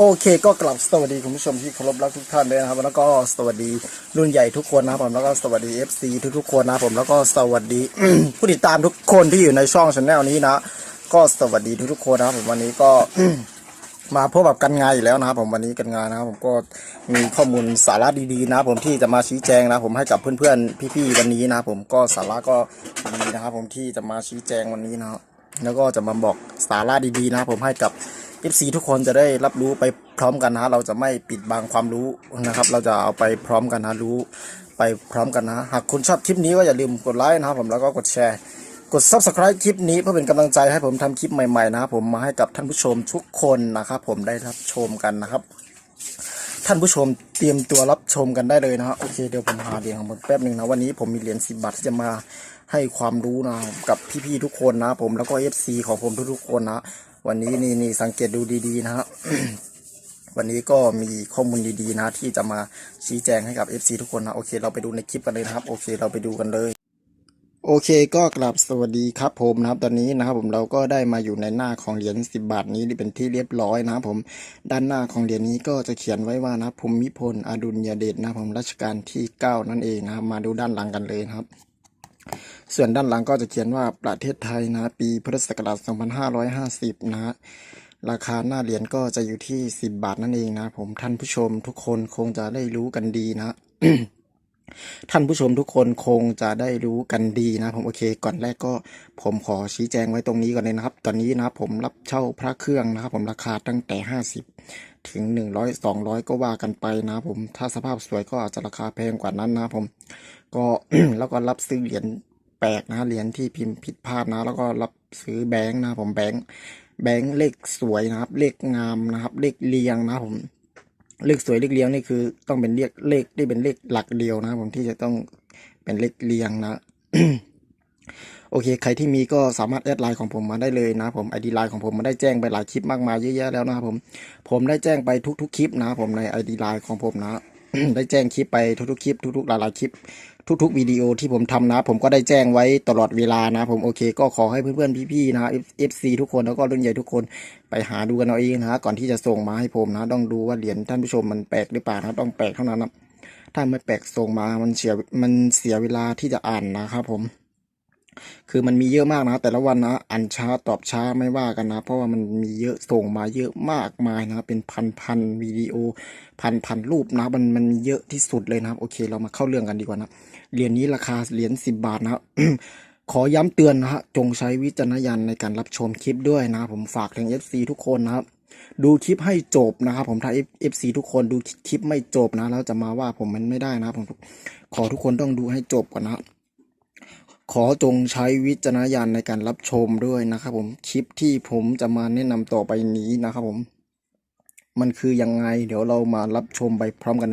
โอเคก็กลับสวัสดีคุณผู้ชมที่เคารพรักทุกท่านด้วยนะครับ แล้วก็สวัสดีรุ่นใหญ่ทุกคนนะครับผมแล้วก็สวัสดี FC ทุกๆคนนะครับผมแล้วก็สวัสดี ผู้ติดตามทุกคนที่อยู่ในช่องช anel นี้นะ ก็สวัสดีทุกๆคนนะครับผมวันนี้ก็ มาพบกับกันงานอีกแล้วนะครับผมวันนี้กันงานนะครับผมก็มีข้อมูลสาระดีๆ นะผมที่จะมาชี้แจงนะผมให้กับเพื่อนๆพี่ๆวันนี้นะผมก็สาระก็ดีนะครับผมที่จะมาชี้แจงวันนี้นะแล้วก็จะมาบอกสาระดีๆนะผมให้กับ FC ทุกคนจะได้รับรู้ไปพร้อมกันนะ เราจะไม่ปิดบังความรู้นะครับ เราจะเอาไปพร้อมกันนะรู้ไปพร้อมกันนะ หากคุณชอบคลิปนี้ก็อย่าลืมกดไลค์นะครับผมแล้วก็กดแชร์ กด subscribe คลิปนี้เพื่อเป็นกำลังใจให้ผมทำคลิปใหม่ๆนะครับผมมาให้กับท่านผู้ชมทุกคนนะครับผมได้รับชมกันนะครับ ท่านผู้ชมเตรียมตัวรับชมกันได้เลยนะฮะโอเคเดี๋ยวผมหาเหรียญของผมแป๊บหนึ่งนะวันนี้ผมมีเหรียญสิบบาทที่จะมาให้ความรู้นะกับพี่ๆทุกคนนะผมแล้วก็ FC ของผมทุกๆคนนะ วันนี้นี่นี่สังเกตดูดีๆนะฮะวันนี้ก็มีข้อมูลดีๆนะที่จะมาชี้แจงให้กับ FC ทุกคนนะโอเค เราไปดูในคลิปกันเลยนะครับ โอเค เราไปดูกันเลย โอเคก็กลับสวัสดีครับผมนะครับตอนนี้นะครับผมเราก็ได้มาอยู่ในหน้าของเหรียญ10 บาทนี้เป็นที่เรียบร้อยนะครับผมด้านหน้าของเหรียญนี้ก็จะเขียนไว้ว่านะภูมิพลอดุลยเดชนะครับผมรัชกาลที่ 9 นั่นเองนะครับมาดูด้านหลังกันเลยนะครับ ส่วนด้านหลังก็จะเขียนว่าประเทศไทยนะ ปีพุทธศักราช 2550 นะ ราคาหน้าเหรียญก็จะอยู่ที่ 10 บาทนั่นเองนะ ผมท่านผู้ชมทุกคนคงจะได้รู้กันดีนะ ท่านผู้ชมทุกคนคงจะได้รู้กันดีนะผมโอเค ก่อนแรกก็ผมขอชี้แจงไว้ตรงนี้ก่อนเลยนะครับ ตอนนี้นะครับผมรับเช่าพระเครื่องนะครับ ผมราคาตั้งแต่ 50 ถึง 100 200 ก็ว่ากันไปนะผมถ้าสภาพสวยก็อาจจะราคาแพงกว่านั้นนะผมก็แล้วก็รับซื้อเหรียญแปลกนะเหรียญที่พิมพ์ผิดพลาดนะ แล้วก็รับซื้อแบงค์นะผมแบงค์แบงค์เลขสวยนะครับ เลขงามนะครับ เลขเรียงนะผม เลขสวยเลขเลี้ยงนี่คือต้องเป็นเลขเลขที่เป็นเลขหลักเดียวนะครับผมที่จะต้องเป็นเลขเรียงนะ โอเค ใครที่มีก็สามารถแอดไลน์ของผมมาได้เลยนะผมไอดีไลน์ของผมมาได้แจ้งไปหลายคลิปมากมายเยอะแยะแล้วนะครับผม ผมได้แจ้งไปทุกๆคลิปนะผมในไอดีไลน์ของผมนะ ได้แจ้งคลิปไปทุกๆคลิปทุกๆหลายๆคลิป ทุกๆวิดีโอที่ผมทำนะ ผมก็ได้แจ้งไว้ตลอดเวลานะ ผมโอเค ก็ขอให้เพื่อนๆพี่ๆนะ FC ทุกคนแล้วก็รุ่นใหญ่ทุกคนไปหาดูกันเอาเองนะก่อนที่จะส่งมาให้ผมนะ ต้องดูว่าเหรียญท่านผู้ชมมันแปลกหรือเปล่านะต้องแปลกเท่านั้นนะถ้าไม่แปลกส่งมามันเสียมันเสียเวลาที่จะอ่านนะครับผม คือมันมีเยอะมากนะ แต่ละวันนะอ่านช้าตอบช้าไม่ว่ากันนะ เพราะว่ามันมีเยอะส่งมาเยอะมากมายนะ เป็นพันพันวิดีโอพันพันรูปนะ มันมันเยอะที่สุดเลยนะครับโอเค เรามาเข้าเรื่องกันดีกว่านะเหรียญนี้ราคาเหรียญสิบบาทนะครับขอย้ำเตือนนะฮะจงใช้วิจารณญาณในการรับชมคลิปด้วยนะผมฝากถึง FC ทุกคนนะครับดูคลิปให้จบนะครับผมถ้า FC ทุกคนดูคลิปไม่จบนะแล้วจะมาว่าผมมันไม่ได้นะครับผมขอทุกคนต้องดูให้จบก่อนนะครับ ขอจงใช้วิจารณญาณในการรับชมด้วยนะครับผมคลิปที่ผมจะมาแนะนำต่อไปนี้นะครับผม มันคือยังไง เดี๋ยวเรามารับชมไปพร้อมกัน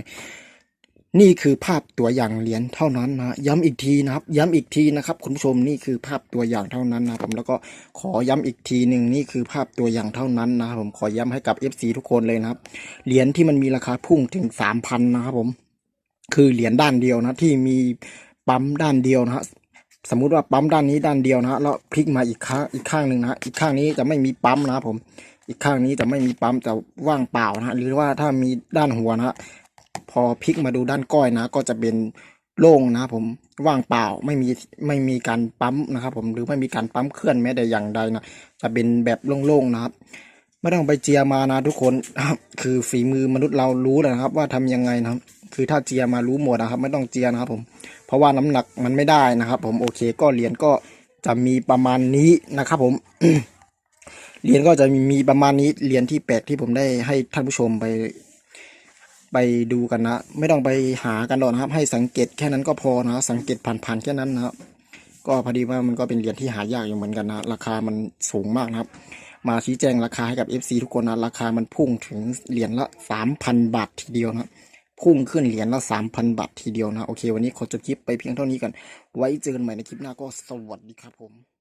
นี่คือภาพตัวอย่างเหรียญเท่านั้นนะย้ำอีกทีนะครับ ย้ำอีกทีนะครับ คุณผู้ชมนี่คือภาพตัวอย่างเท่านั้นนะผมแล้วก็ขอย้ำอีกทีหนึ่งนี่คือภาพตัวอย่างเท่านั้นนะครับผมขอย้ำให้กับ FC ทุกคนเลยนะครับเหรียญที่มันมีราคาพุ่งถึงสามพันนะครับผม คือเหรียญด้านเดียวนะที่มีปั๊มด้านเดียวนะฮะ สมมุติว่าปั๊มด้านนี้ด้านเดียวนะฮะแล้วพลิกมาอีกข้างอีกข้างหนึ่งนะฮะอีกข้างนี้จะไม่มีปั๊มนะครับผม อีกข้างนี้จะไม่มีปั๊มจะว่างเปล่านะฮะหรือว่าถ้ามีด้านหัวนะฮะพอพลิกมาดูด้านก้อยนะ ก็จะเป็นโล่งนะครับผมว่างเปล่าไม่มีไม่มีการปั๊มนะครับ ผมหรือไม่มีการปั๊มเคลื่อนแม้แต่อย่างใดนะจะเป็นแบบโล่งๆนะครับไม่ต้องไปเจียมานะทุกคนคือฝีมือมนุษย์เรารู้แล้วนะครับ ว่าทำยังไงนะครับ คือถ้าเจียมารู้หมดนะครับ ไม่ต้องเจียนะครับผม เพราะว่าน้ำหนักมันไม่ได้นะครับ ผมโอเคก็เหรียญก็จะมีประมาณนี้นะครับ ผมเหรียญก็จะมีประมาณนี้เหรียญที่แปลกที่ผมได้ให้ท่านผู้ชมไปไปดูกันนะ ไม่ต้องไปหากันหรอกนะครับ ให้สังเกตแค่นั้นก็พอนะสังเกตผ่านๆแค่นั้นนะครับ ก็พอดีว่ามันก็เป็นเหรียญที่หายากอยู่เหมือนกันนะราคามันสูงมากนะครับ มาชี้แจงราคาให้กับ FC ทุกคนนะราคามันพุ่งถึงเหรียญละสามพันบาททีเดียวนะ พุ่งขึ้นเหรียญละสามพันบาททีเดียวนะ โอเค วันนี้ขอจบคลิปไปเพียงเท่านี้กันไว้เจอกันใหม่ในคลิปหน้าก็สวัสดีครับผม